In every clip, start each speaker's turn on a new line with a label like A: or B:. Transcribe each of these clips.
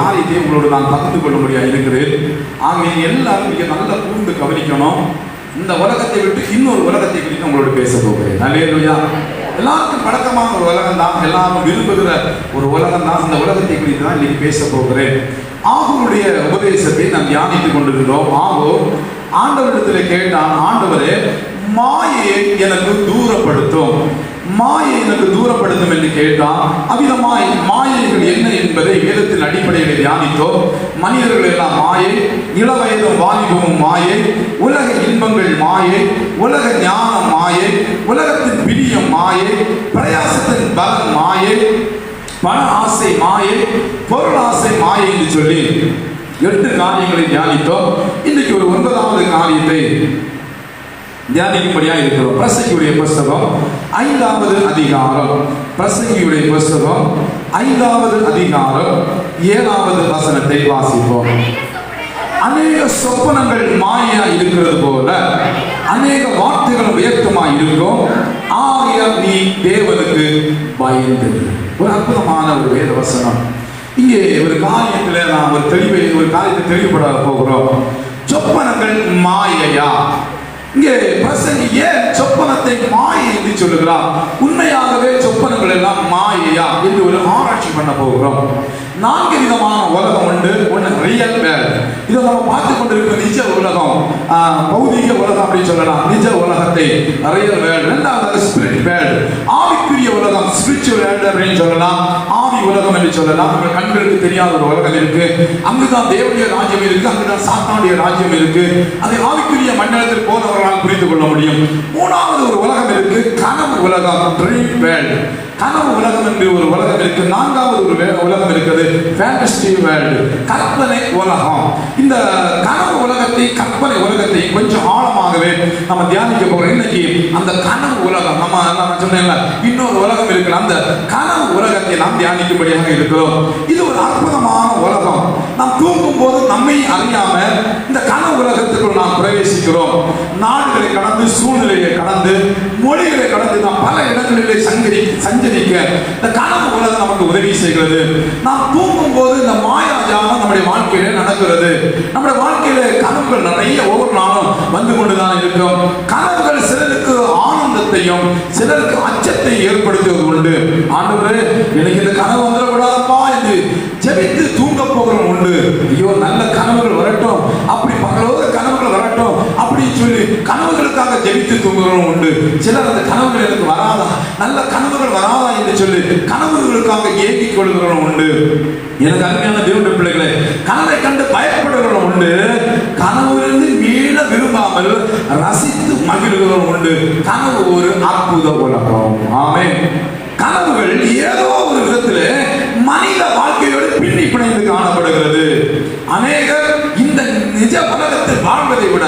A: காரியத்தை உங்களோடு நான் பகிர்ந்து கொள்ளும்படியா இருக்கிறேன். ஆகவே எல்லாரும் மிக நல்ல கூர்ந்து கவனிக்கணும். இந்த உலகத்தை விட்டு இன்னொரு உலகத்தை குறித்து உங்களோட பேச போகிறேன். அல்லேலூயா. எல்லாருக்கும் பழக்கமான ஒரு உலகம் தான் எல்லாரும் விரும்புகிற ஒரு உலகம் தான் இந்த உலகத்தை குறித்து தான் இன்னைக்கு பேச போகிறேன். ஆகுனுடைய உபதேசத்தை நாம் தியானித்துக் கொண்டிருக்கிறோம் ஆகோ ஆண்டவரிடத்தில் கேட்டான் ஆண்டவரே மாயை எனக்கு தூரப்படுத்தும். மாயை எனக்கு தூரப்படுத்தும் என்று கேட்டான் அவ்விதமாய் மாயைகள் என்ன என்பதை வேதத்தின் அடிப்படையில் தியானித்தோம். மனிதர்கள் எல்லாம் மாயை இளவயதும் வாலிபமும் மாயை உலக இன்பங்கள் மாயை உலக ஞானம் மாயை உலகத்தின் பிரியம் மாயை பிரயாசத்தின் பலன் மாயை பண ஆசை மாயை பொருள் ஆசை மாயை என்று சொல்லி எட்டு காரியங்களை தியானித்தோம். இன்னைக்கு ஒரு ஒன்பதாவது காரியத்தை தியானிக்கும்படியா இருக்கிறோம். பிரசங்கியுடைய புஸ்தகம் ஐந்தாவது அதிகாரம். பிரசங்கியுடைய புஸ்தகம் ஐந்தாவது அதிகாரம் ஏழாவது வசனத்தை வாசிப்போம். அநேக சொப்பனங்கள் மாயா இருக்கிறது போல அநேக வார்த்தைகள் உயர்த்தமா இருக்கும். ஆகிய நீ தேவனுக்கு பயந்து. ஒரு அற்புதமான ஒரு வேத வசனம். இங்கே ஒரு காரியத்தில் நாம் ஒரு தெளிவை ஒரு காரியத்தை தெளிவுபட போகிறோம். சொப்பனங்கள் மாயையா. இங்கே பிரசங்கி ஏன் சொப்பனத்தை மாயை என்று சொல்லுகிறார்? உண்மையாகவே சொப்பனங்கள் எல்லாம் மாயையா என்று ஒரு ஆராய்ச்சி பண்ண போகிறோம். நான்கு விதமான உலகம் உண்டு. ஒன்று ரியல் வேர்ல்ட் இதை நம்ம பார்த்து கொண்டிருக்கிற நிஜ உலகம் ஆஹ், உலகம் அப்படின்னு சொல்லலாம். நிஜ உலகத்தை ரியல் வேர்ல்ட் ரெண்டாவது ஸ்பிரிட் வேர்ல்ட் ஆவிக்குரிய உலகம் ஸ்பிரிச்சுவல் வேர்ல்ட் அப்படின்னு சொல்லலாம். ஆவி உலகம் என்று சொல்லலாம். நம்ம கண்களுக்கு தெரியாத ஒரு உலகம் இருக்கு. அங்குதான் தேவனுடைய ராஜ்யம் இருக்கு. அங்குதான் சாத்தானுடைய ராஜ்யம் இருக்கு. அது ஆவிக்குரிய மண்டலத்தில் போனவர்களால் புரிந்து கொள்ள முடியும். மூணாவது ஒரு உலகம் இருக்கு. கனவு உலகம் ட்ரீம் வேர்ல்டு கனவு உலகம் என்று ஒரு உலகம் இருக்கு. நான்காவது ஒரு உலகம் இருக்குது ஃபேண்டஸ்டி வேர்ல்டு கற்பனை உலகம். இந்த கனவு உலகத்தை கற்பனை உலகத்தை கொஞ்சம் ஆழமாகவே நம்ம தியானிக்க போறோம். இன்னைக்கு அந்த கனவு உலகம் நம்ம நம்ம சொன்னேன்ல இன்னொரு உலகம் இருக்கு அந்த கனவு உலகத்தை நாம் தியானிக்கும்படியாக இருக்கிறோம். இது ஒரு அற்புதமான உலகம். நாம் தூங்கும் போது நம்மை அறியாம இந்த கன உலகத்துக்குள் நாம் பிரவேசிக்கிறோம். நாடுகளை கடந்து சூழ்நிலையை கடந்து மொழிகளை கடந்து நாம் பல இடங்களிலே சங்கரி சஞ்சரிக்க இந்த கனவு உலகம் நமக்கு உதவி செய்கிறது. நாம் தூங்கும் போது இந்த மாயாஜாலம் நம்முடைய வாழ்க்கையில நடக்கிறது. நம்முடைய வாழ்க்கையில கனவுகள் நிறைய ஒவ்வொரு நாளும் வந்து கொண்டுதான் இருக்கும் கனவு சிலருக்கு ஆனந்தத்தையும் சிலருக்கு அச்சத்தை ஏற்படுத்துவது உண்டு. ஆண்டவரே எனக்கு இந்த கனவு வந்துடக்கூடாதப்பா என்று ஜெபித்து தூங்க போகிறோம் உண்டு. ஐயோ நல்ல கனவுகள் வரட்டும். அப்படி பகலோத கனவுகள் வரட்டும். அப்படின்னு சொல்லி கனவுகளுக்காக ஜெபித்து தூங்குகிறோம் உண்டு. சிலர் அந்த கனவுகள் எனக்கு வராதா? நல்ல கனவுகள் வராதா என்று சொல்லி கனவுகளுக்காக ஏங்கிக் கொள்கிறோம் உண்டு. எனக்கு அருமையான தேவனுடைய பிள்ளைகளை கனவை கண்டு பயப்படுகிறோம் உண்டு. கனவுலிருந்து மீள விரும்பாமல் ரசித்து மகிழ்கிறவரும் உண்டு. கனவு ஒரு அற்புத உலகம். ஆமே கனவுகள் ஏதோ ஒரு விதத்தில் மனித வாழ்க்கையோடு பின்னி பிணைந்து காணப்படுகிறது. அநேகர் இந்த நிஜ உலகத்தில் வாழ்வதை விட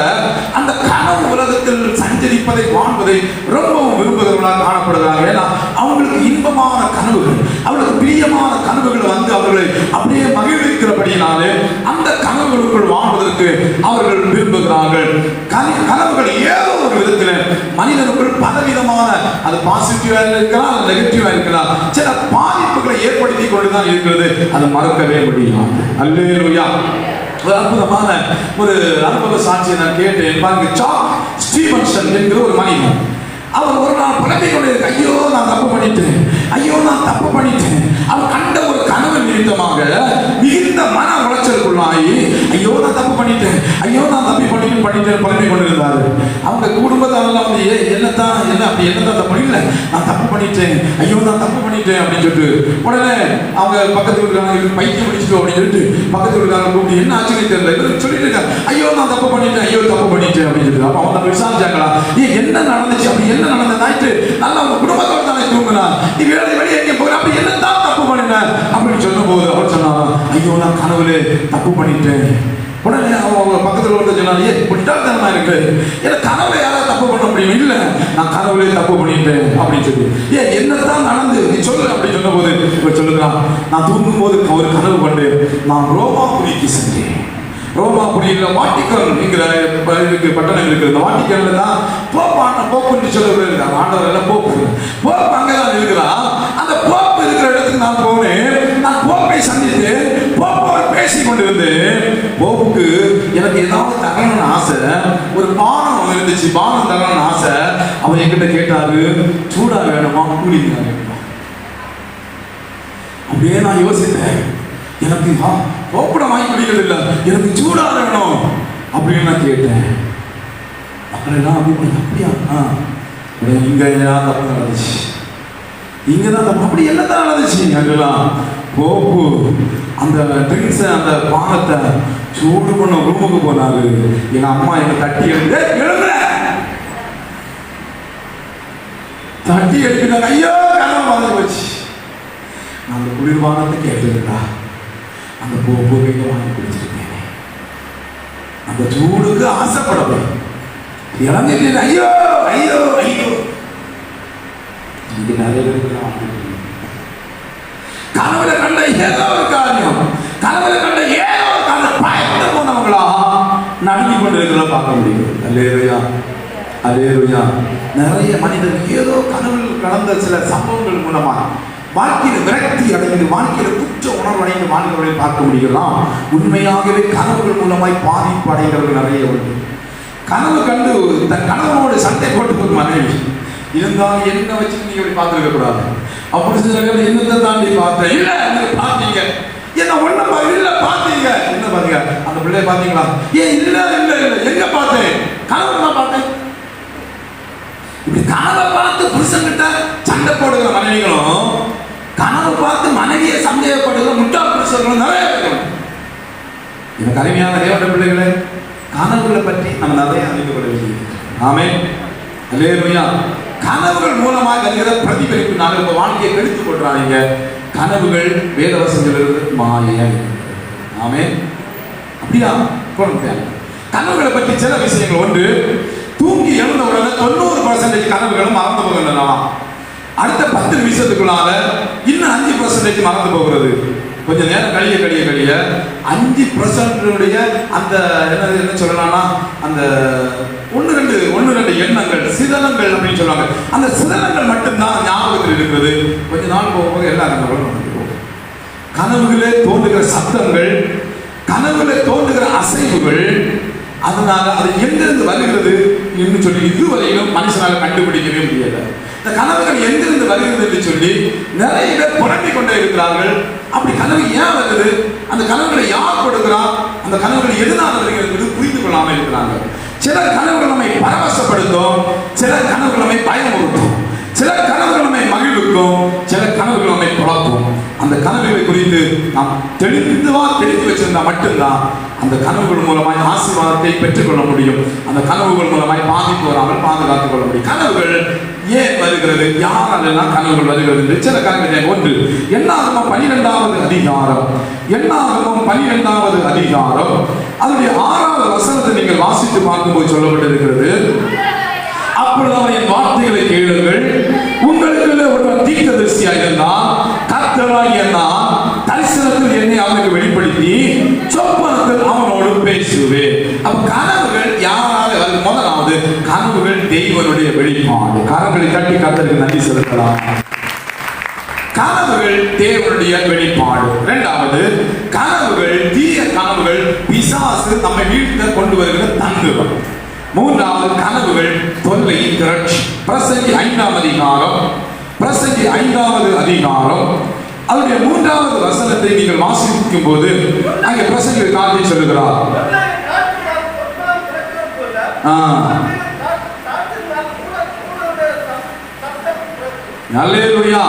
A: அந்த கனவு உலகத்தில் சஞ்சரிப்பதை வாழ்வதை ரொம்பவும் விரும்புகிறவர்களாக காணப்படுகிறார்கள். ஏன்னா அவங்களுக்கு இன்பமான கனவுகள் அவர்களுக்கு பிரியமான கனவுகள் வந்து அவர்களை அப்படியே மகிழ்விக்கிறபடியினாலே அந்த கனவுகளுக்குள் வாழ்வதற்கு அவர்கள் விரும்புகிறார்கள். கனவுகள் ஏதோ ஒரு விதத்தில் மனிதனுக்குள் பலவிதமான அது பாசிட்டிவா இருக்கலாம் நெகட்டிவா இருக்கலாம். சில பாதிப்புகளை ஏற்படுத்தி கொண்டுதான் இருக்கிறது. அதை மறக்கவே முடியும் அல்லேலூயா. ஒரு அற்புதமான ஒரு அனுபவ சாட்சியை நான் கேட்டேன் பாருங்க சாக் ஸ்டீவன்சன் என்கிற ஒரு மனிதன். அவர் ஒரு நாள் புலம்பிக் கொண்டிருக்க ஐயோ நான் தப்பு பண்ணிட்டேன். ஐயோ நான் தப்பு பண்ணிட்டேன். அவர் கண்ட ஒரு கனவு நிமித்தமாக மிகுந்த மன உளைச்சலுக்குள்ளாகி ஐயோ நான் தப்பு பண்ணிட்டேன். ஐயோ நான் தப்பி பண்ணிட்டு பண்ணிட்டேன் புலம்பிக் கொண்டிருந்தார். அவங்க குடும்பத்தாரெல்லாம் வந்து ஏ என்னத்தான் என்ன அப்படி என்னதான் தப்பு பண்ணல நான் தப்பு பண்ணிட்டேன். ஐயோ நான் தப்பு பண்ணிட்டேன். அப்படின்னு சொல்லிட்டு உடனே அவங்க பக்கத்து வீட்டுக்காரங்க பைத்தியம் பிடிச்சிட்டோம் அப்படின்னு சொல்லிட்டு பக்கத்து வீட்டுக்காரங்க கூப்பிட்டு என்ன ஆச்சுன்னு தெரியல. சொல்லிட்டு இருக்காங்க ஐயோ நான் தப்பு பண்ணிட்டேன். ஐயோ தப்பு பண்ணிட்டேன். அப்படின்னு சொல்லிட்டு அப்ப அவங்க விசாரிச்சாங்களா ஏ என்ன நடந்துச்சு? அப்படி என்ன என்ன நடந்ததாயிட்டு நல்லா உங்க குடும்பத்தோட தானே தூங்குனா நீ வேலை வெளியே எங்க போகிற அப்படி என்ன தான் தப்பு பண்ணின அப்படின்னு சொன்ன போது அவர் சொன்னாராம் ஐயோ நான் கனவுல தப்பு பண்ணிட்டேன். உடனே அவங்க பக்கத்தில் வந்து சொன்னார் சொன்னாங்க ஏ முட்டாள்தனமா இருக்கு. ஏன்னா கனவுல யாராவது தப்பு பண்ண முடியும்? இல்ல நான் கனவுலே தப்பு பண்ணிட்டேன். அப்படின்னு சொல்லி ஏ என்னதான் நடந்து? நீ சொல்லு. அப்படின்னு சொன்ன போது இவர் சொல்லுகிறான் நான் தூங்கும் போது ஒரு கனவு கண்டு நான் ரோமாபுரிக்கு சென்றேன். ரோமாபுரியில் வாட்டிக்கன் என்கிற ப- இருக்கு பட்டணம் இருக்கு வாட்டிக்கன்ல தான் போப்பான போப்புன்னு சொல்லவே இருக்காங்க ஆண்டவர் எல்லாம் போப்பு போப்பு அங்கே தான் இருக்கிறா. அந்த போப்பு இருக்கிற இடத்துக்கு நான் போனேன். நான் போப்பை சந்தித்து போப்பு ஒரு போப்புக்கு எனக்கு ஏதாவது தரணும்னு ஆசை. ஒரு பானம் இருந்துச்சு. பானம் தரணும்னு ஆசை. அவர் என்கிட்ட கேட்டாரு சூடா வேணுமா? கூலிங்கா வேணுமா? அப்படியே நான் யோசித்தேன். எனக்கு வா- வாங்கி குடிக்கிறது இல்லை எனக்கு சூடா வேணும் அப்படின்னு நான் கேட்டேன். மக்கள் எல்லாம் அப்படி பண்ணி, அப்படியா? ஆ. உடனே இங்க ஏதாவது தப்பு நடந்துச்சு? இங்க தான் தப்பு. அப்படி என்ன தான் நடந்துச்சு? அங்கெல்லாம் போப்பு அந்த ட்ரிங்க்ஸ் அந்த பானத்தை சூடு பண்ண ரூமுக்கு போனாரு. எங்க அம்மா என்னை தட்டி எடுத்து "ஏய், தட்டி எடுக்கிறாங்க ஐயோ கனவு மறந்து போச்சு. நான் அந்த குளிர்பானத்தை கேட்டிருக்கா அந்த பூ இங்க வாங்கி குடிச்சிருக்கேன். அந்த சூடுக்கு ஆசைப்படணும் இறங்கிட்டு ஐயோ ஐயோ ஐயோ. இன்னைக்கு நிறைய பேருக்கு கனவுல கண்ட ஏதோ ஒரு காரியம். கனவுல கண்ட ஏதோ ஒரு காரியம். பயந்து போனவங்களா நடந்து கொண்டிருக்கிறத பார்க்க முடியும் அல்லேலுயா. அல்லேலுயா. நிறைய மனிதர் ஏதோ கனவில் கடந்த சில சம்பவங்கள் மூலமாக வாழ்க்கையில் விரக்தி அடைந்து வாழ்க்கையில் குற்ற உணர்வு அடைந்து வாழ்ந்தவர்களை பார்க்க முடியலாம் உண்மையாகவே கனவுகள் மூலமாய் பாதிப்பு அடைகிறவர்கள் நிறைய உண்டு. கனவு கண்டு இந்த கணவனோடு சண்டை போட்டு ஒரு மனைவி இருந்தாலும் என்ன வச்சு நீங்க இப்படி பார்த்துருக்க கூடாது? அப்படி சில பேர் என்னத்தை தாண்டி பார்த்தேன் இல்ல பார்த்தீங்க. என்ன ஒண்ணு இல்லை இல்ல பார்த்தீங்க. என்ன பாத்தீங்க அந்த பிள்ளைய பார்த்தீங்களா? ஏன் இல்ல இல்ல இல்ல எங்க பார்த்தேன்? கனவு தான் பார்த்தேன். இப்படி கனவை பார்த்து புருஷன்கிட்ட சண்டை போடுகிற மனைவிகளும் கனவு பார்த்து மனைவியை சந்தேகப்படுகிற முட்டாள் புருஷர்களும் நிறைய பேர் எனக்கு அருமையான தேவட பிள்ளைகளே கனவுகளை பற்றி நம்ம நிறைய அறிந்து கொள்ள வேண்டியது ஆமே அல்லேலூயா கனவுகள் மூலமாக வருகிற பிரதிபலிப்பினால உங்க வாழ்க்கையை கெடுத்துக் கொள்றாங்க கனவுகள் வேதவசங்களிலிருந்து இருக்கிறது. ஆமே அப்படியா? போன கனவுகளை பற்றி சில விஷயங்கள் ஒன்று தூங்கி எழுந்த உடனே தொண்ணூறு பர்சன்டேஜ் கனவுகளும் மறந்து போகின்றனவா? அடுத்த பத்து நிமிஷத்துக்குள்ளால இன்னும் அஞ்சு பர்சன்டேஜ் மறந்து போகிறது. கொஞ்சம் நேரம் கழிய கழிய கழிய. அஞ்சு பர்சன்டுடைய அந்த என்ன என்ன சொல்லலாம்னா அந்த ஒன்று ரெண்டு ஒன்று ரெண்டு எண்ணங்கள் சிதலங்கள் அப்படின்னு சொல்லுவாங்க. அந்த சிதலங்கள் மட்டும்தான் ஞாபகத்தில் இருக்கிறது. கொஞ்ச நாள் போகும்போது எல்லா கனவுகளும் போகும். கனவுகளே தோன்றுகிற சத்தங்கள் கனவுகளே தோன்றுகிற அசைவுகள் அதனால அது எங்கிருந்து வருகிறது என்று சொல்லி இதுவரையிலும் மனுஷனால் கண்டுபிடிக்கவே முடியல. இந்த கனவுகள் எங்கிருந்து வருகிறது என்று சொல்லி நிறைய பேர் புலம்பிக் கொண்டே இருக்கிறார்கள். அப்படி கனவு ஏன் வருது? அந்த கனவுகளை யார் கொடுக்கிறா அந்த கனவுகள் எதனால் வருகிறது என்று புரிந்து கொள்ளாமல் இருக்கிறாங்க சில கனவுகள் நம்மை பரவசப்படுத்தும் சில கனவுகள் நம்மை பயமுறுத்தும் சில கனவுகள் நம்மை மகிழ்விக்கும் சில அந்த கனவுகளை குறித்து நாம் தெளிந்துவா தெளித்து வச்சிருந்தா மட்டும்தான் அந்த கனவுகள் மூலமாய் ஆசீர்வாதத்தை பெற்றுக்கொள்ள முடியும். அந்த கனவுகள் மூலமாய் பாதிப்பு வராமல் பாதுகாத்துக் கொள்ள முடியும். கனவுகள் ஏன் வருகிறது? யாராலெல்லாம் கனவுகள் வருகிறது சில கனவுகள் ஒன்று. என்னாகமம் பனிரெண்டாவது அதிகாரம். என்னாகமம் பனிரெண்டாவது அதிகாரம். அதனுடைய ஆறாவது வசனத்தை நீங்கள் வாசித்து பார்க்கும்போது சொல்லப்பட்டிருக்கிறது. அப்பொழுது அவரின் என் வார்த்தைகளை கேளுங்கள். உங்களுக்கு ஒருவன் தீர்க்கதரிசியா இருந்தால் கத்தராகிய நான் தரிசனத்தில் என்னை அவனுக்கு வெளிப்படுத்தி சொப்பனத்தில் அவனோடு பேசுவேன். அப்ப கனவுகள் யாரால முதலாவது கனவுகள் தெய்வனுடைய வெளிப்பாடு. கரங்களை தட்டி கத்தருக்கு நன்றி செலுத்தலாம். கனவுகள் தேவனுடைய வெளிப்பாடு. இரண்டாவது கனவுகள் தீய கனவுகள் பிசாசு நம்மை வீழ்த்த கொண்டு வருகிற தந்துவம் மூன்றாவது கனவுகள் தொல்லை திரட்சி. பிரசங்கி ஐந்தாம் அதிகாரம். பிரசங்கி ஐந்தாவது அதிகாரம். அதனுடைய மூன்றாவது வசனத்தை நீங்கள் வாசிக்கும் போது அங்கே பிரசங்கி ஒரு காரியத்தை சொல்லுகிறார். ஆ. அல்லேலூயா.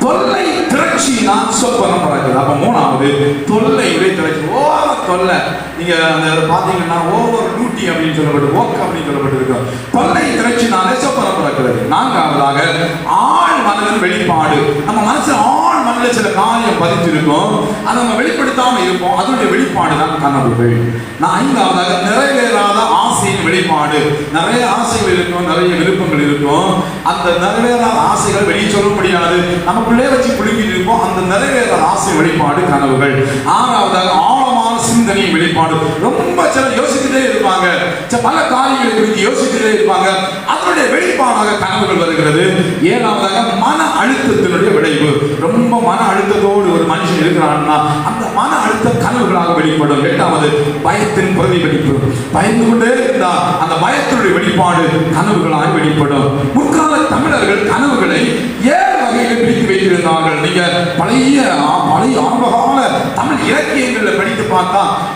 A: தொல்லை திரட்சி நான் சொப்பனம் பறக்குது அப்ப மூணாவது தொல்லை உடைய திரட்சி. ஓவர் தொல்லை. நீங்கள் அந்த பார்த்தீங்கன்னா ஓவர் டியூட்டி அப்படின்னு சொல்லப்பட்டு ஒர்க் அப்படின்னு சொல்லப்பட்டு இருக்கு. தொல்லை திரட்சினாலே சொப்பனம் பறக்கிறது நான்காவதாக ஆள் மனதின் வெளிப்பாடு. நம்ம மனசுல ஆள் மனதில் சில காரியம் பதிஞ்சிருக்கும் அதை நம்ம வெளிப்படுத்தாம இருப்போம். அதனுடைய வெளிப்பாடு தான் கனவுகள். நான் ஐந்தாவதாக நிறைவேறாத ஆசையின் வெளிப்பாடு. நிறைய ஆசைகள் இருக்கும் நிறைய விருப்பங்கள் இருக்கும். அந்த நிறைவேறாத ஆசைகள் வெளியே சொல்ல முடியாது. நமக்குள்ளே வச்சு புழுங்கிட்டு இருப்போம். அந்த நிறைவேறாத ஆசை வெளிப்பாடு கனவுகள். ஆறாவதாக ஆழமான சிந்தனையும் வெளிப்பாடு. ரொம்ப சிலர் யோசித்துட்டே இருப்பாங்க. பல காரியங்களை குறித்து யோசித்துட்டே இருப்பாங்க. அதனுடைய வெளிப்பாடாக கனவுகள் வருகிறது. ஏழாவதாக மன அழுத்தத்தினுடைய விளைவு. ரொம்ப மன அழுத்தத்தோடு ஒரு மனுஷன் இருக்கிறான்னா அந்த மன அழுத்த கனவுகளாக வெளிப்படும். எட்டாவது பயத்தின் பிரதிபலிப்பு. பயந்து கொண்டே இருந்தால் அந்த பயத்தினுடைய வெளிப்பாடு கனவுகளாக வெளிப்படும். முற்கால தமிழர்கள் கனவுகளை ஏழு வகையில் பிரித்து வைத்திருந்தார்கள். நீங்க பழைய பழைய ஆரம்பகால தமிழ் இலக்கிய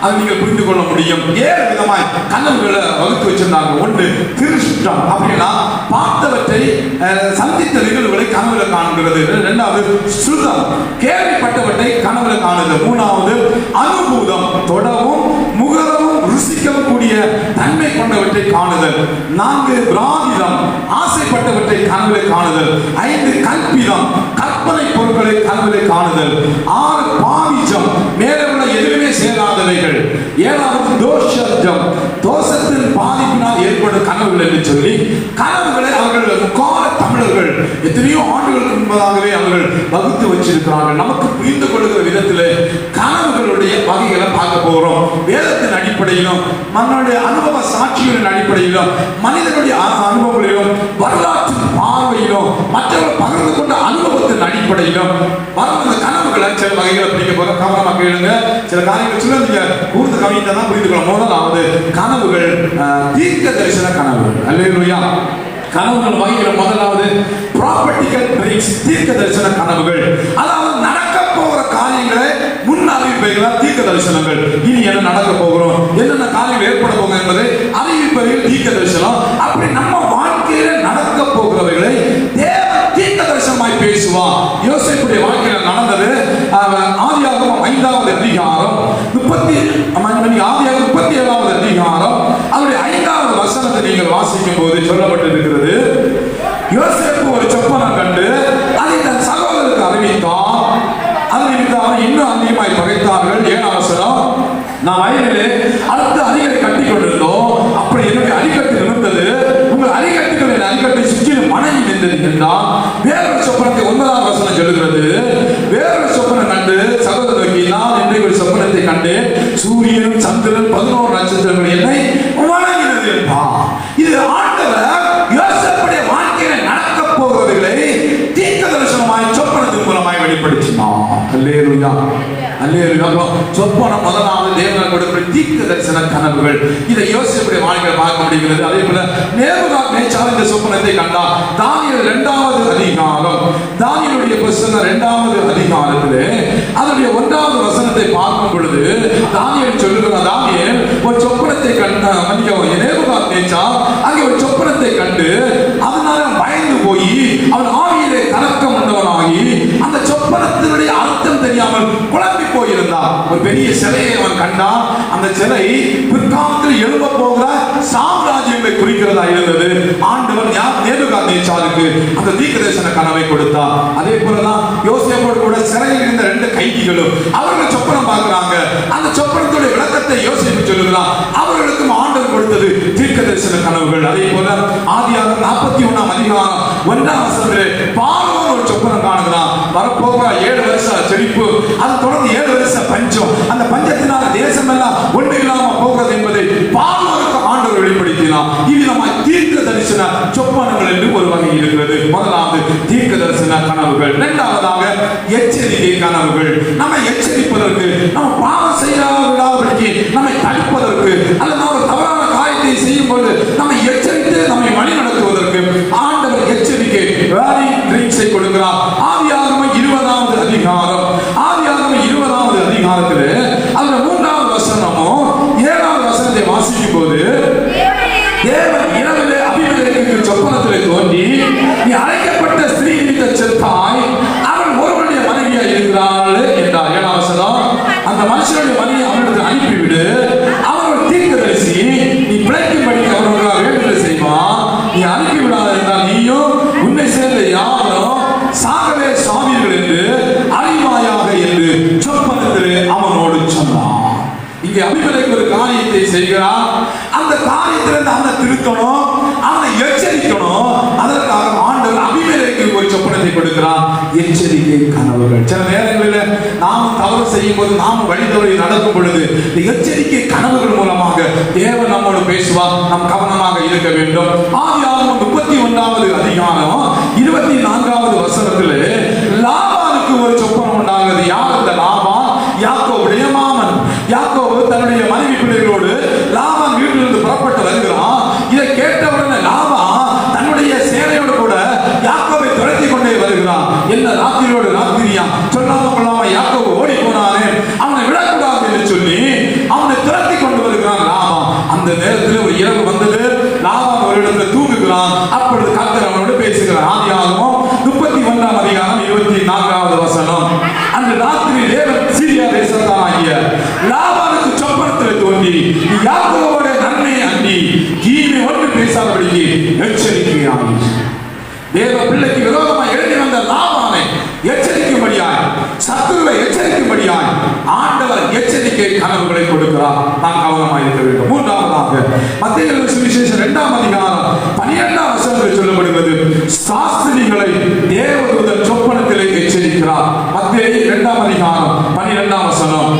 A: அதை நீங்கள் புரிந்து கொள்ள முடியும். ஏழு விதமாய் கனவுகளை வகுத்து வச்சிருந்தாங்க ஒன்று திருஷ்டம் அப்படின்னா பார்த்தவற்றை சந்தித்த நிகழ்வுகளை கனவுல காண்கிறது. இரண்டாவது சுதம் கேள்விப்பட்டவற்றை கனவுல காணுது. மூணாவது அனுபூதம் தொடவும் முகரவும் ருசிக்கவும் கூடிய தன்மை கொண்டவற்றை காணுதல் நான்கு பிராதிதம் ஆசைப்பட்டவற்றை கனவுல காணுதல் ஐந்து கல்பிதம் கற்பனை பொருட்களை கனவுல காணுதல் ஆறு பாவிஜம் மேலே எதுவுமே சேராதவைகள். ஏழாவது தோஷம் தோஷத்தின் பாதிப்பினால் ஏற்படும் கனவுகள் என்று சொல்லி கனவுகளை அவர்கள் முக்கால தமிழர்கள் எத்தனையோ ஆண்டுகளுக்கு முன்பதாகவே அவர்கள் வகுத்து வச்சிருக்கிறார்கள். நமக்கு புரிந்து கொள்கிற விதத்தில் கனவுகளுடைய வகைகளை பார்க்க போகிறோம். வேதத்தின் அடிப்படையிலும் மன்னுடைய அனுபவ சாட்சிகளின் அடிப்படையிலும் மனிதனுடைய அனுபவங்களிலும் வரலாற்றின் பார்வையிலும் மற்றவர்கள் பகிர்ந்து கொண்ட அனுபவத்தின் அடிப்படையிலும் வரலாறு கருத்துக்களை சில வகைகளை பிடிக்க போற கவனமாக கேளுங்க சில காரியங்கள் சொல்ல நீங்க கூர்ந்து கவனித்தா தான் புரிந்து கொள்ள முதலாவது கனவுகள் அஹ், தீர்க்க தரிசன கனவுகள். அல்லையா கனவுகள் வகைகள் முதலாவது ப்ராப்பர்ட்டிகள் ட்ரீம்ஸ் தீர்க்க தரிசன கனவுகள். அதாவது நடக்க போகிற காரியங்களை முன்னறிவிப்பைகள் தீர்க்க தரிசனங்கள். இனி என்ன நடக்க போகிறோம்? என்னென்ன காரியங்கள் ஏற்பட போகும் என்பதை அறிவிப்பைகள் தீர்க்க தரிசனம். அப்படி நம்ம வாழ்க்கையில நடக்க போகிறவைகளை தீர்க்க தரிசனமாய் பேசுவான். யோசிப்புடைய வாழ்க்கையில நடந்தது அவன் ஐந்தாவது அதிகாரம் முப்பத்தி ஆதியாகம் முப்பத்தி ஏழாவது அதிகாரம். அவருடைய ஐந்தாவது வசனத்தை நீங்கள் வாசிக்கும் போது சொல்லப்பட்டிருக்கிறது யோசிப்பு ஒரு சொப்பனம் கண்டு அதை தன் சகோதரருக்கு அறிவித்தான். அது நிமித்தம் அவனை இன்னும் அதிகமாய் பகைத்தார்கள். ஏன் அவசரம்? நான் வயலிலே அடுத்த அடிகளை கட்டி கொண்டிருந்தோம். அப்படி என்னுடைய அடிக்கட்டு இருந்தது உங்கள் அடிக்கட்டுகள் என் அடிக்கட்டை சுற்றிலும் மனைவி நின்றிருக்கின்றார் என்றால் வேறொரு சொப்பனத்தை ஒன்பதாம் வசனம் சொல்லுகிறது. வேறொரு சொப்பனை கண்டு சகோதரர் நோக்கி நான் இன்றைக்கு ஒரு சொப்பனத்தை கண்டு சூரியன் சந்திரன் பதினோரு நட்சத்திரங்கள் என்னை வணங்கினது என்பான் இது ஆண்டவர் யோசப்புடைய வாழ்க்கையில நடக்க போகிறவர்களை தீர்க்க தரிசனமாய் சொப்பனத்தின் மூலமாய் வெளிப்படுத்தினார் அல்லேலூயா சொப்பனம் முதலாவது தேவனால் கொடுக்கிற தீர்க்க தரிசன கனவுகள். இதை யோசிப்புடைய வாழ்க்கையை பார்க்க முடிகிறது. அதே போல நேருகா நேச்சால் இந்த சொப்பனத்தை கண்டார் தானியல் இரண்டாவது அதிகாரம். தானியலுடைய புஸ்தகம் இரண்டாவது அதிகாரத்திலே அதனுடைய ஒன்றாவது வசனத்தை பார்க்கும் பொழுது தானியல் சொல்லுகிறார் தானியல் ஒரு சொப்பனத்தை கண்ட மன்னிக்கவும் நேருகா நேச்சா அங்கே ஒரு சொப்பனத்தை கண்டு அது போய் அவன் ஆவியிலே கலக்கம் உண்டவனாகி அந்த சொப்பனத்தினுடைய அர்த்தம் தெரியாமல் குழம்பி போயிருந்தான். ஒரு பெரிய சிலையை அவன் கண்டான். அந்த சிலை பிற்காலத்தில் எழும்ப போகிற சாம்ராஜ்யத்தை குறிக்கிறதா இருந்தது. ஆண்டவன் யார்? நேருகாந்தேச்சாருக்கு அந்த தீர்க்கதரிசன கனவை கொடுத்தார் அதே போலதான் யோசேப்போடு கூட சிறையில் இருந்த ரெண்டு கைதிகளும் அவர்கள் சொப்பனம் பார்க்கிறாங்க. அந்த சொப்பனத்துடைய விளக்கத்தை யோசிப்பு சொல்லுகிறான் அவர்களுக்கும் ஆண்டவர் கொடுத்தது தீர்க்க தரிசன கனவுகள். அதே போல ஆதியாக நாற்பத்தி ஒன்னாம் அதிகாரம் ஒன்றாம் வருஷத்துல பார்வோன் ஒரு சொப்பனம் காணுகிறான். வரப்போகிற ஏழு வருஷம் செழிப்பு அது தொடர்ந்து ஏழு வருஷம் பஞ்சம். அந்த பஞ்சத்தினால தேசம் எல்லாம் ஒன்று இல்லாம போகிறது என்பதை பார்வோனுக்கு ஆண்டவர் வெளிப்படுத்தினார். இவ்விதமாய் தீர்க்க தரிசன சொப்பனங்கள் என்று ஒரு வகை இருக்கிறது. முதலாவது தீர்க்க தரிசன கனவுகள். இரண்டாவதாக எச்சரிக்கை கனவுகள் நம்மை எச்சரிப்பதற்கு நம்ம பாவம் செய்யாவிடாதபடிக்கு நம்மை தடுப்பதற்கு அல்லது நாம் ஒரு தவறான காரியத்தை செய்யும் பொழுது நம்மை எச்சரித்து நம்மை வழி நடத்துவதற்கு ஆண்டவர் எச்சரிக்கை வேலை ட்ரீம்ஸை கொடுக்கிறார். ஆவியாகம இருபதாவது அதிகாரம். ஆவியாகம இருபதாவது அதிகாரத்தில் அதுல மூன்றாவது வசனமும் ஏழாவது வசனத்தை வாசிக்கும் போது தேவன் இரவிலே அபிமெலேக்குக்கு சொப்பனத்திலே தோன்றி அந்த மனுஷனுடைய மனைவி அவனுக்கு அனுப்பிவிடு. அவர்கள் தீர்க்க தீர்க்கதரிசி நீ பிழைக்கும்படி அவர்களுக்காக வேண்டுதல் செய்வான் நீ அனுப்பிவிடாத என்றால் நீயும் உன்னை சேர்ந்த யாரும் சாகவே சாவீர்கள் என்று அறிவாயாக என்று சொப்பனத்திலே அவனோடு சொன்னான். இங்கே அபிமலைக்கு ஒரு காரியத்தை செய்கிறான். அந்த காரியத்திலிருந்து அவனை திருத்தணும். ஒரு கொடுக்கிறான் எச்சரிக்கை கனவுகள். சில நேரங்களில் நாம் தவறு செய்யும் போது நாம் வழி நடக்கும் பொழுது எச்சரிக்கை கனவுகள் மூலமாக தேவன் நம்மோடு பேசுவார் நாம் கவனமாக இருக்க வேண்டும். ஆதியாகமம் முப்பத்தி ஒன்றாவது அதிகாரம் இருபத்தி நான்காவது வசனத்தில் லாபானுக்கு ஒரு சொப்பனம் உண்டாகிறது யார் அந்த யாக்கோ யாக்கோவுடைய மாமன். யாக்கோ தன்னுடைய மனைவி பிள்ளைகளோடு லாபான் வீட்டிலிருந்து புறப்பட்டு வருகிறான். இதை கேட்டவுடனே லாபா யாக்கோவை துரத்தி கொண்டே வருகிறான். என்ன ராத்திரியோடு ராத்திரியா? சொல்லாம கொள்ளாம யாக்கோபு ஓடி போனானே அவனை விடக்கூடாது என்று சொல்லி அவனை துரத்தி கொண்டு வருகிறான் ராமா அந்த நேரத்தில் ஒரு இரவு வந்தது. ராமா ஒரு இடத்துல தூங்குகிறான். அப்பொழுது கத்தர் அவனோடு பேசுகிறான் ஆதியாகமம் முப்பத்தி ஒன்றாம் அதிகாரம் இருபத்தி நான்காவது வசனம். அந்த ராத்திரி தேவன் சீரியா ஆகிய லாபானுக்கு சொப்பனத்தில் தோன்றி யாக்கோவோட நன்மை அன்றி கீழே ஒன்று பேசாதபடிக்கு எச்சரிக்கையாகி தேவ பிள்ளைக்கு விரோதமாக எழுதி வந்த லாபானை எச்சரிக்கும்படியாய் சத்துருவை எச்சரிக்கும்படியாய் ஆண்டவர் எச்சரிக்கை கனவுகளை கொடுக்கிறார். நாம் கவனமாக இருக்க வேண்டும். மூன்றாவதாக மத்திய சுவிசேஷம் இரண்டாம் அதிகாரம் பனிரெண்டாம் வசனத்தில் சொல்லப்படுகிறது சாஸ்திரிகளை தேவதூதர் சொப்பனத்திலே எச்சரிக்கிறார். மத்திய இரண்டாம் அதிகாரம் பனிரெண்டாம் வசனம்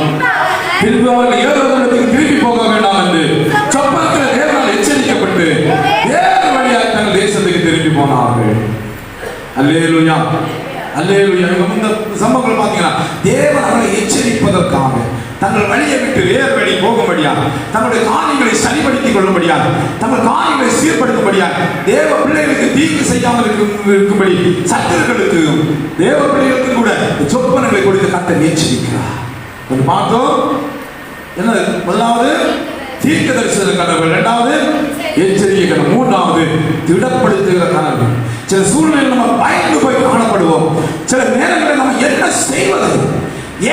A: பின்பு அவர்கள் ஏறுவதற்கு திரும்பி போக வேண்டாம் என்று சொப்பனத்தில் தேவனால் எச்சரிக்கப்பட்டு வேறு தேசத்துக்கு திரும்பி போனார்கள். அல்லேலுயா. அல்லேலுயா. இவங்க இந்த சம்பவங்கள் பார்த்தீங்கன்னா தேவன் அவர்களை எச்சரிப்பதற்காக தங்கள் வழியை விட்டு வேறு வழி போகும்படியாக தங்களுடைய காரியங்களை சரிப்படுத்திக் கொள்ளும்படியாக தங்கள் காரியங்களை சீர்படுத்தும்படியாக தேவ பிள்ளைகளுக்கு தீங்கு செய்யாமல் இருக்கும் இருக்கும்படி சத்துருக்களுக்கு தேவ பிள்ளைகளுக்கு கூட சொப்பனங்களை கொடுத்து கத்த எச்சரிக்கிறார். பார்த்தோம். என்ன முதலாவது தீர்க்க தரிசன கனவு இரண்டாவது. எச்சரிக்கை கனவு மூன்றாவது திடப்படுத்துகிற கனவு. சில சூழ்நிலை நம்ம பயந்து போய் காணப்படுவோம். சில நேரங்களில் நம்ம என்ன செய்வது?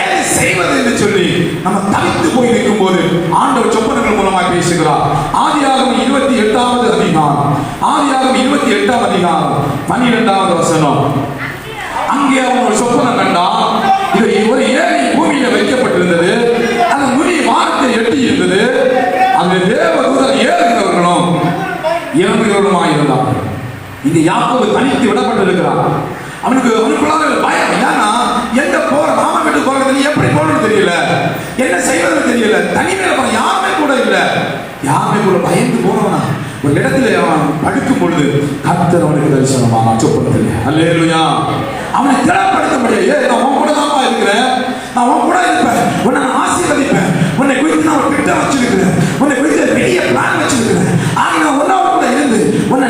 A: ஏன் செய்வது என்று சொல்லி நம்ம தவித்து போய் நிற்கும் போது ஆண்டவர் சொப்பனங்கள் மூலமாக பேசுகிறார். ஆதியாகமம் இருபத்தி எட்டாவது அதிகாரம். ஆதியாகமம் இருபத்தி எட்டாம் அதிகாரம். பன்னிரெண்டாவது வசனம். அங்கே அவங்க ஒரு சொப்பனம் கண்டா இது ஒரு ஏழை பூமியில வைக்கப்பட்டிருந்தது அந்த நுனி வானத்தை எட்டி இருந்தது அந்த தேவதூதன் ஏறுகிறவர்களும் இறங்குகிறவர்களுமாய் இருந்தார்கள் இங்க யாக்கோபு தனித்து விடப்பட்டிருக்கிறார் அவனுக்கு அவனுக்குள்ளார ஒரு பயம். ஏன்னா எங்க போற மாமா வீட்டுக்கு போறது எப்படி போகணும்னு தெரியல. என்ன செய்வதுன்னு தெரியல. தனிமையில போற யாருமே கூட இல்ல. யாருமே கூட பயந்து போனவனா? ஒரு இடத்துல அவன் படுக்கும் பொழுது கர்த்தர் அவனுக்கு தரிசனமாக சொப்பனத்தில் அல்லேலூயா. அவனை திடப்படுத்த முடியாது ஏய், நான் உன் கூட தான் இருக்கிறேன். நான் உன் கூட இருப்பேன். உன்னை ஆசீர்வதிப்பேன். உன்னை குறித்து நான் ஒரு திட்டம் வச்சிருக்கிறேன். உன்னை குறித்து பெரிய பிளான் வச்சிருக்கிறேன். உன்னோட கூட இருந்து உன்னை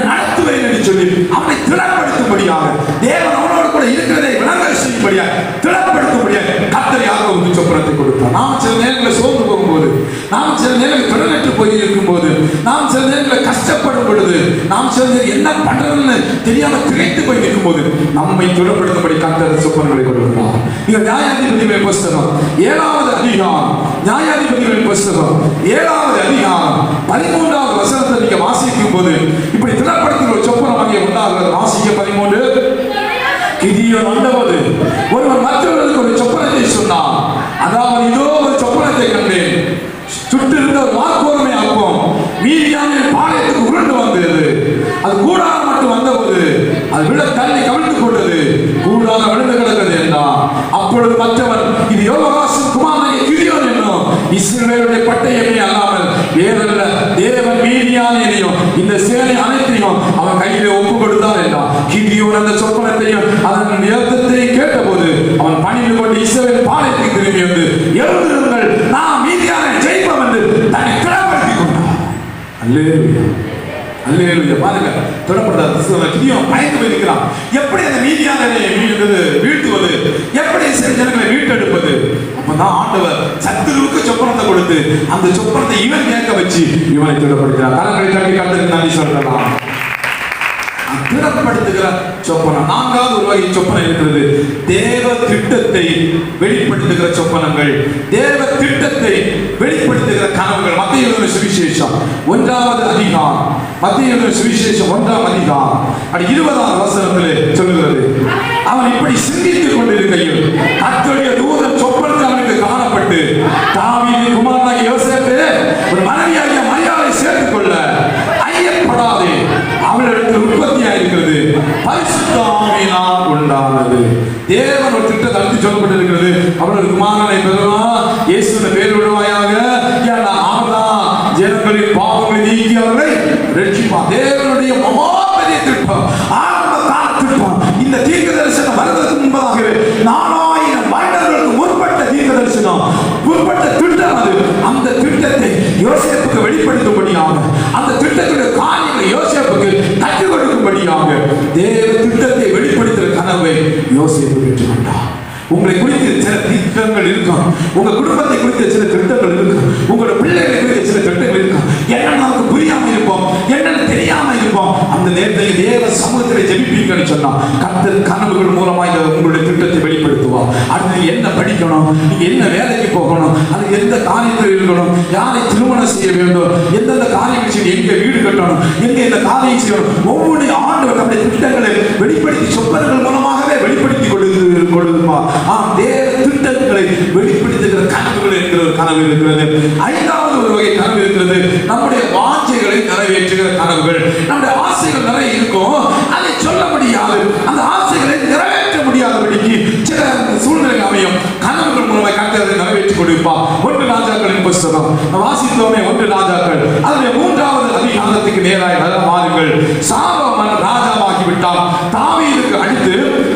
A: சொல்லி அவனை திடப்படுத்தும்படியாக தேவன் அவனோடு கூட இருக்கிறதை விளங்க செய்யும்படியாக திடப்படுத்தும்படியாக கர்த்தர் யாக்கோபுக்கு சொப்பனத்தை கொடுத்தார் நாம் சில நேரங்களில் சோர்ந்து போகும்போது நாம் சில நேரங்களில் தொடரற்று போய் இருக்கும்போது நாம் சில நேரங்களில் கஷ்டப்படும் பொழுது நாம் சில என்ன பண்றதுன்னு தெரியாம திகைத்து போய் நிற்கும்போது நம்மை திடப்படுத்தும்படி கத்தர் சொப்பனங்களை கொடுக்கிறார். இங்க நியாயாதிபதிகளின் புஸ்தகம் ஏழாவது அதிகாரம் நியாயாதிபதிகளின் புஸ்தகம் ஏழாவது அதிகாரம் பதிமூன்றாவது வசனத்தை நீங்க வாசிக்கும் போது இப்படி திடப்படுத்துகிற ஒரு சொப்பனம் அங்கே உண்டாகிறது. வாசிக்க பதிமூன்று. கிதியோன் வந்தபோது ஒருவர் மற்றவர்களுக்கு ஒரு சொப்பனத்தை சொன்னான். அதாவது இதோ ஒரு சொப்பனத்தை கண்டேன். சுட்டிருந்த ஒரு வாக்கோரமை அப்பம் மீதியான பாளையத்துக்கு உருண்டு வந்தது. அது கூடாரம் மட்டும் வந்தபோது அது விட தண்ணி கவிழ்ந்து கொண்டது. கூடாரம் விழுந்து கிடக்கிறது என்றான். அப்பொழுது மற்றவன் இது யோகவாசன் குமாரனை கிரியோன் என்னும் இஸ்ரேலுடைய பட்டயமே அல்லாமல் வேறல்ல. தேவன் மீதியானையும் இந்த சேனை அனைத்தையும் அவன் கையில ஒப்பு கொடுத்தான் என்றான். கிரியோன் அந்த சொப்பனத்தையும் அதன் நிறுத்தத்தையும் கேட்டபோது அவன் பணிந்து கொண்டு இஸ்ரேல் பாளையத்துக்கு திரும்பி வந்து எழுந்து அல்லேலூயா பாருங்க தொடப்படுறார் கிதியோன் பயந்து போயிருக்கிறான் எப்படி அந்த மீதியான வீழ்ந்தது வீழ்த்துவது எப்படி சில ஜனங்களை மீட்டெடுப்பது? அப்பதான் ஆண்டவர் சத்துருவுக்கு சொப்பனத்தை கொடுத்து அந்த சொப்பனத்தை இவன் கேட்க வச்சு இவனை திடப்படுத்துகிறார் கலங்களை தட்டி கண்டதுக்கு நன்றி சொல்லலாம். திடப்படுத்துகிற சொப்பனம். நான்காவது ஒரு வகை சொப்பனம் இருக்கிறது. தேவ திட்டத்தை வெளிப்படுத்துகிற சொப்பனங்கள். தேவ திட்டத்தை வெளிப்படுத்துகிற கனவுகள். மத்திய எழுதின சுவிசேஷம். ஒன்றாவது அதிகாரம். மத்திய எழுதின சுவிசேஷம் ஒன்றாம் அதிகாரம். அது இருபதாம் வசனத்திலே சொல்லுகிறது. அவன் இப்படி சிந்தித்துக் கொண்டிருக்கையில் கர்த்தருடைய தூர சொப்பனத்தில் அவனுக்கு காணப்பட்டு தாவீது குமாரனாக யோசித்து ஒரு மனைவியாகிய மரியாதை சேர்த்துக் கொள்ள தேவன் ஒரு திட்டத்தை அழுத்தி சொல்லப்பட்டிருக்கிறது. அவர்கள் குமாரனை பெறுவான் இயேசுவின் பேர் விடுவாயாக. அவர்தான் ஜனங்களின் பாவங்களை நீக்கி அவர்களை ரட்சிப்பான் தேவனுடைய மகாபெரிய திட்டம் ஆரம்ப கால திட்டம். இந்த தீர்க்க தரிசனம் வருவதற்கு முன்பதாகவே நாலாயிரம் வருடங்களுக்கு முற்பட்ட தீர்க்க தரிசனம் முற்பட்ட திட்டம் அது. அந்த திட்டத்தை யோசிப்புக்கு வெளிப்படுத்தும்படியாக அந்த திட்டத்துடைய காரியங்களை யோசிப்புக்கு கற்றுக் கொடுக்கும்படியாக தேவ திட்டத்தை உங்களை குறித்து சில திட்டங்கள் இருக்கும். உங்க குடும்பத்தை குறித்து சில திட்டங்கள் இருக்கும். உங்களோட பிள்ளைகளை குறித்து சில திட்டங்கள் இருக்கும். என்ன நமக்கு புரியாம இருப்போம்? என்னன்னு தெரியாம இருப்போம்? அந்த நேரத்தில் தேவ சமூகத்தில் ஜெபிப்பீங்கன்னு சொன்னா கத்தர் கனவுகள் மூலமா இந்த உங்களுடைய திட்டத்தை வெளிப்படுத்துவா அடுத்து என்ன படிக்கணும்? நீங்க என்ன வேலைக்கு போகணும்? அது எந்த காரியத்தில் இருக்கணும்? யாரை திருமணம் செய்ய வேண்டும்? எந்தெந்த காரியம் செய்ய எங்க வீடு கட்டணும்? காரியம் ஒவ்வொரு ஆண்டு நம்முடைய திட்டங்களை வெளிப்படுத்தி சொப்பனங்கள் மூலமாகவே வெளிப்படுத்தி கொடுத்து கொள்ளுமா? ஆம் தேவ திட்டங்களை வெளிப்படுத்துகிற கனவுகள் இருக்கிற ஒரு கனவு இருக்கிறது. ஐந்தாவது ஒரு வகை கனவு இருக்கிறது. நம்முடைய வாஞ்சைகளை நிறைவேற்றுகிற கனவுகள். நம்முடைய ஆசைகள் நிறைய இருக்கும். அதை சொல்ல முடியாது. அந்த ஆசைகளை நிறைவேற்ற முடியாதபடிக்கு சில சூழ்நிலை அமையும். கனவுகள் மூலமாக கட்டுறது நிறைவேற்றி ஒன்று ராஜாக்களின் புஸ்தகம். வாசித்தோமே ஒன்று ராஜாக்கள். அதில் மூன்றாவது அதிகாரத்துக்கு நேராக வர மாறுங்கள். சாபமன் ராஜாவாகி விட்டான் தாவீதுக்கு அடுத்து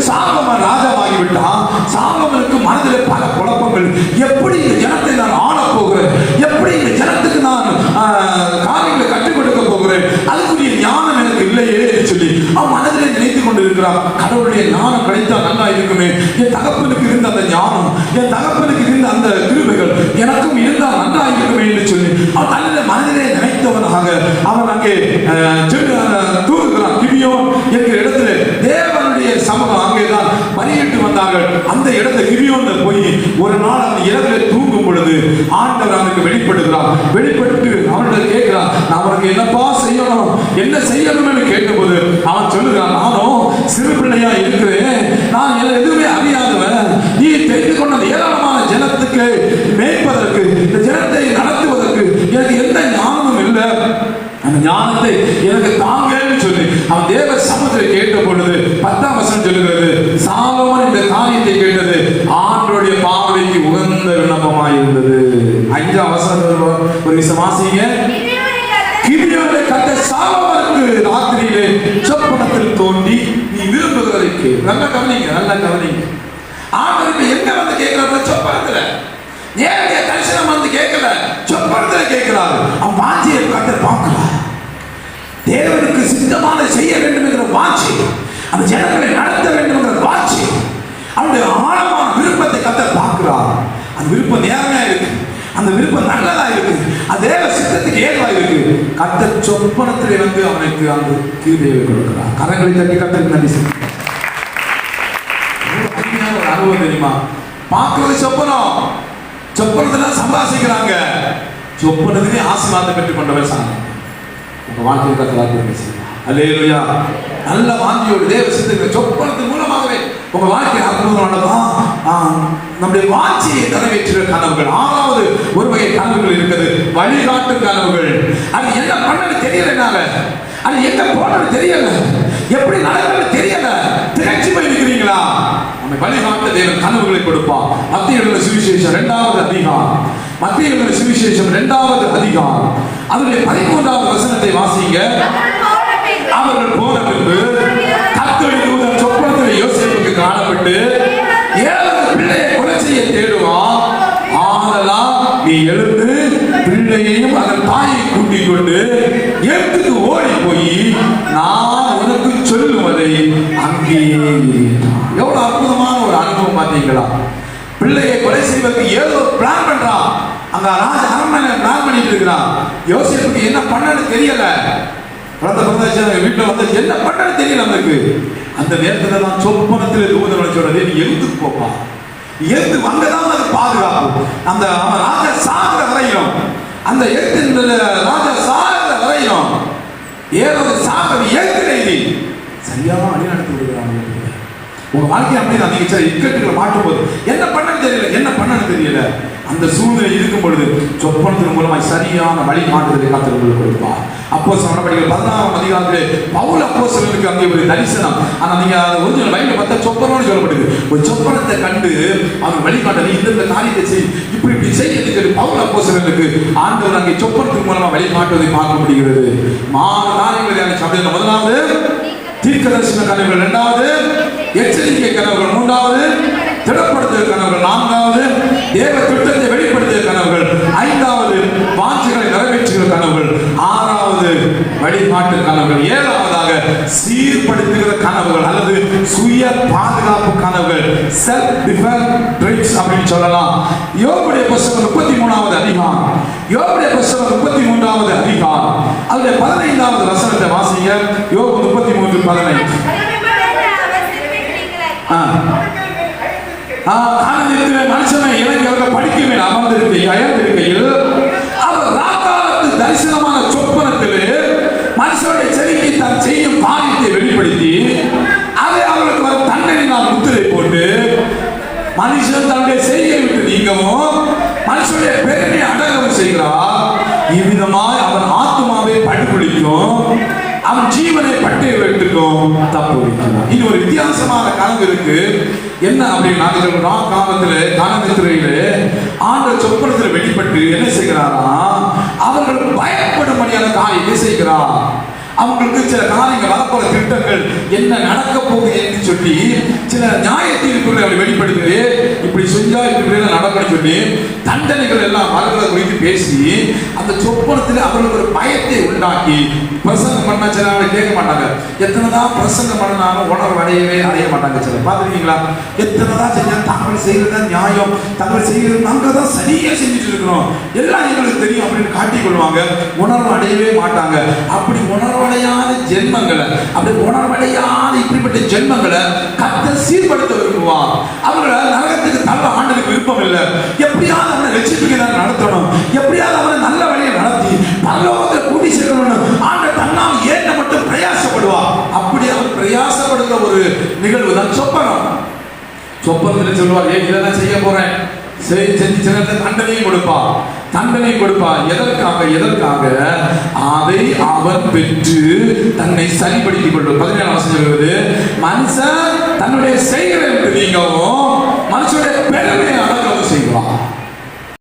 A: சாபமன் ராஜாவாகி விட்டான் சாபமனுக்கு மனதில் பல குழப்பங்கள். எப்படி இந்த ஜனத்தை நான் ஆளப் போகிறேன்? எப்படி இந்த ஜனத்துக்கு நான் ஆஹ், காரியங்களை கற்றுக் கொடுக்க போகிறேன் அதுக்குரிய ஞானம் எனக்கு இல்லையே என்று சொல்லி அவன் மனதிலே நினைத்துக் கொண்டிருக்கிறான் கடவுளுடைய ஞானம் கிடைத்தா நல்லா இருக்குமே என் தகப்பனுக்கு இருந்த அந்த ஞானம் என் தகப்பனுக்கு இருந்த அந்த கிருபைகள் எனக்கும் இருந்தால் நன்றா இருக்குமே என்று சொல்லி அவன் தன்னிலே மனதிலே நினைத்தவனாக அவன் அங்கே ஆஹ், சென்று, ஆஹ், தூங்குகிறான் கிபியோன் என்கிற இடத்துல தேவனுடைய சமூகம் அங்கேதான் பலியிட்டு வந்தார்கள் அந்த இடத்துல கிபியோன்ல போய் ஒரு நாள் அந்த இரவிலே தூங்கும் பொழுது ஆண்டவர் அவனுக்கு வெளிப்படுகிறார். வெளிப்பட்டு அவன்கிட்ட கேட்கிறான் நான் அவனுக்கு என்னப்பா செய்யணும்? என்ன செய்யணும்னு கேட்டபோது அவன் சொல்லுகிறான் நானும் சிறு பிள்ளையா இருக்கிறேன். நான் எ- எதுவுமே அறியாதவன். நீ தெரிந்து கொண்ட ஏராளமான ஜனத்துக்கு மேய்ப்பதற்கு இந்த ஜனத்தை நடத்துவதற்கு எனக்கு எந்த ஞானமும் இல்லை. அந்த ஞானத்தை எனக்கு தாங்கன்னு சொல்லி அவன் தேவ சமூகத்தை கேட்ட பொழுது பத்தாம் வசனம் சொல்லுகிறது. சாலமன் இந்த காரியத்தை கேட்டது ஆண்டோடைய பார்வைக்கு உகந்த விண்ணப்பமா இருந்தது ஐந்து அவசரம் ஒரு விஷயம் வாசிங்க. கிபியோனை கட்ட சாலமனுக்கு ராத்திரியிலே சொப்பனத்தில் தோண்டி நீ விரும்புகிறதை கேள். நல்லா கவனிங்க நல்லா கவனிங்க. ஆண்டவருக்கு எங்க வந்து கேட்கிறாங்க சொப்பனத்துல. நேரடிய தரிசனம் வந்து கேட்கல. சொப்பனத்துல கேட்கிறாரு. அவன் வாஞ்சியை கட்ட பார்க்கலாம் தேவனுக்கு சித்தமான செய்ய வேண்டும் என்கிற வாஞ்சி அந்த ஜனங்களை நடத்த வேண்டும் என்கிற வாஞ்சி அவனுடைய ஆழமான விருப்பத்தை கத்த பார்க்கிறார். அந்த விருப்பம் நேர்மையா இருக்கு. அந்த விருப்பம் நல்லதா இருக்கு. அதே சித்தத்துக்கு ஏதுவா இருக்கு? கத்த சொப்பனத்தில் வந்து அவனுக்கு அந்த கீழ்தேவை கொடுக்கிறான் கரங்களை தட்டி கத்தருக்கு நன்றி அருமையான ஒரு அனுபவம் தெரியுமா? பார்க்கறது சொப்பனம். சொப்பனத்துல சம்பாசிக்கிறாங்க. சொப்பனத்திலே ஆசீர்வாதம் பெற்றுக் கொண்டவர் சாமி. உங்க வாழ்க்கையை கத்த வார்த்தை செய்யலாம் நல்ல வாங்கியோடு தேவ சித்தங்களை சொப்பனத்தின் மூலமாகவே உங்க வாழ்க்கை அற்புதமானதா? நம்முடைய வாஞ்சியை நிறைவேற்றுகிற கனவுகள் ஆறாவது ஒரு வகை கனவுகள் இருக்குது வழிகாட்டு கனவுகள். அது என்ன பண்ணது தெரியல என்னால. அது எங்க போனது தெரியல. எப்படி நடக்கிறது தெரியல. திகழ்ச்சி போய் நிற்கிறீங்களா நம்மை வழிகாட்ட தேவன் கனவுகளை கொடுப்பார் மத்திய எழுதின சுவிசேஷம் இரண்டாவது அதிகாரம். மத்திய எழுதின சுவிசேஷம் இரண்டாவது அதிகாரம். அதனுடைய பதிமூன்றாவது வசனத்தை வாசிங்க. அவர்கள் போன பின்பு காணப்பட்டு ஏழு பிள்ளையை கொலை செய்ய தேடுவான். ஆதலால் நீ எழுந்து பிள்ளையையும் அதன் தாயை கூட்டிக் கொண்டு எடுத்துக்கு ஓடி போய் நான் உனக்கு சொல்லுவதை அங்கேயே எவ்வளவு அற்புதமான ஒரு அனுபவம் பார்த்தீங்களா? பிள்ளையை கொலை செய்வதற்கு ஏதோ பிளான் பண்றான். அங்க ராஜ அரண்மனை பிளான் பண்ணிட்டு இருக்கிறான். யோசிப்புக்கு என்ன பண்ணனு தெரியல. குழந்தை பிறந்தாச்சு வீட்டில் வந்து என்ன பண்ணன்னு தெரியல அவனுக்கு அந்த நேரத்தில் தான் சொப்பனத்தில் தூதன் சொல்றது நீ எழுந்து போப்பா. எழுந்து அங்கதான் அது பாதுகாப்பு. அந்த அவன் ராஜா சாகிற வரையும் அந்த எழுத்து ராஜா சாகிற வரையும் ஏதோ சாகவி எழுத்து நீ சரியாக வழி நடத்தி விடுகிறான் உங்க வாழ்க்கை அப்படி தான் நீங்க சில இக்கட்டுகளை மாற்றும் போது என்ன பண்ணணும் தெரியல என்ன பண்ணணும் தெரியல. அந்த சூழ்நிலை இருக்கும் பொழுது சொப்பனத்தின் மூலமாய் சரியான வழி மாற்றுதலை காத்திருக்க கொடுப்பார். அப்போ நடவடிக்கை பதினாறாம் அதிகாரத்திலே பவுல் அப்போ அங்கே ஒரு தரிசனம். ஆனா நீங்க ஒரிஜினல் பைபிள் பார்த்தா சொப்பனம்னு சொல்லப்படுது. ஒரு சொப்பனத்தை கண்டு அவன் வழிகாட்டல இந்த இந்த காரியத்தை செய் இப்படி இப்படி செய்யறதுக்கு பவுல் அப்போ ஆண்டவர் அங்கே சொப்பனத்தின் மூலமா வழிகாட்டுவதை பார்க்க முடிகிறது. மாறு காரியங்களை தியானிச்சு முதலாவது தீர்க்க தரிசன காரியங்கள் இரண்டாவது எச்சரிக்கை கனவுகள் மூன்றாவது திடப்படுத்துகிற கனவுகள் நான்காவது தேவ திட்டத்தை வெளிப்படுத்திய கனவுகள் ஐந்தாவது வாஞ்சிகளை நிறைவேற்றுகிற கனவுகள் ஆறாவது வழிபாட்டு கனவுகள் ஏழாவதாக சீர்படுத்துகிற கனவுகள் அல்லது சுய பாதுகாப்பு கனவுகள் செல்ஃப் டிஃபென்ஸ் ட்ரிக்ஸ் அப்படின்னு சொல்லலாம். யோகுடைய புஸ்தகம் முப்பத்தி மூணாவது அதிகாரம். யோகுடைய புஸ்தகம் முப்பத்தி மூன்றாவது அதிகாரம். அதுல பதினைந்தாவது வசனத்தை வாசிங்க. யோக முப்பத்தி மூன்று பதினைந்து. ஆ. ஆ, காலத்திலே மனுஷனை இளைஞர்கள் படிக்கவே அமர்ந்திருக்கையில் அயர்ந்திருக்கையில் அவர் ராக்காலத்து தரிசனமான சொப்பனத்திலே மனுஷனுடைய செவிக்கு தான் செய்யும் காரியத்தை வெளிப்படுத்தி அதை அவர்களுக்கு வரும் தண்டனையினால் முத்திரை போட்டு மனுஷன் தன்னுடைய செய்தியை விட்டு நீங்கவும் மனுஷனுடைய பெருமையை அடங்கவும் செய்கிறார் இவ்விதமாய் அவன் ஆத்மாவை படுகொலிக்கும் அவன் ஜீவனை பட்டை வைத்துக்கும் தப்பு வைக்கிறான் இது ஒரு வித்தியாசமான கணக்கு இருக்கு. என்ன அப்படின்னா இது நான் காலத்துல காலத்திலே ஆண்ட சொப்பனத்தில் வெளிப்பட்டு என்ன செய்கிறாரா? அவர்கள் பயப்படும்படியான என்ன செய்கிறார்? அவங்களுக்கு சில காரியங்கள் வரப்போற திட்டங்கள் என்ன நடக்க போகுது என்று சொல்லி சில நியாய தீர்ப்புகளை அவர் வெளிப்படுத்தி இப்படி செஞ்சா இப்படி நடக்கணும் சொல்லி தண்டனைகள் எல்லாம் வருகிறத குறித்து பேசி அந்த சொப்பனத்தில் அவர்களுக்கு ஒரு பயத்தை உண்டாக்கி பிரசங்கம் பண்ண சில ஆள் கேட்க மாட்டாங்க. எத்தனை தான் பிரசங்கம் பண்ணாலும் உணர்வு அடையவே அடைய மாட்டாங்க சில பார்த்துருக்கீங்களா? எத்தனை தான் செஞ்சா தாங்கள் செய்யறது தான் நியாயம் தாங்கள் செய்யறது நாங்கள் தான் சரியா செஞ்சுட்டு இருக்கிறோம். எல்லாம் எங்களுக்கு தெரியும் அப்படின்னு காட்டிக் கொள்வாங்க. உணர்வு அடையவே மாட்டாங்க. அப்படி உணர்வு உணர்வடையாத ஜென்மங்களை அப்படி உணர்வடையாத இப்படிப்பட்ட ஜென்மங்களை கத்த சீர்படுத்த விரும்புவார். அவங்களை நரகத்துக்கு தள்ள ஆண்டுக்கு விருப்பம் இல்லை. எப்படியாவது அவனை ரட்சிப்புக்கு நான் நடத்தணும். எப்படியாவது அவனை நல்ல வழியை நடத்தி பரலோகத்தை கூட்டி சேர்க்கணும் ஆண்ட தன்னால் ஏற்ற மட்டும் பிரயாசப்படுவா அப்படி அவர் பிரயாசப்படுகிற ஒரு நிகழ்வு தான் சொப்பனம். சொப்பனத்தில் சொல்லுவார் ஏன் இதெல்லாம் செய்ய போறேன். சிலருக்கு தண்டனை கொடுப்பார் தண்டனை கொடுப்பார் எதற்காக? எதற்காக? அதை அவர் பெற்று தன்னை சரிப்படுத்திக் கொள்வது பதினேழாம் வசனம் மனுஷன் தன்னுடைய செய்கிறதற்கு நீங்கவும் மனுஷனுடைய பெருமையை அடக்கவும் செய்வார்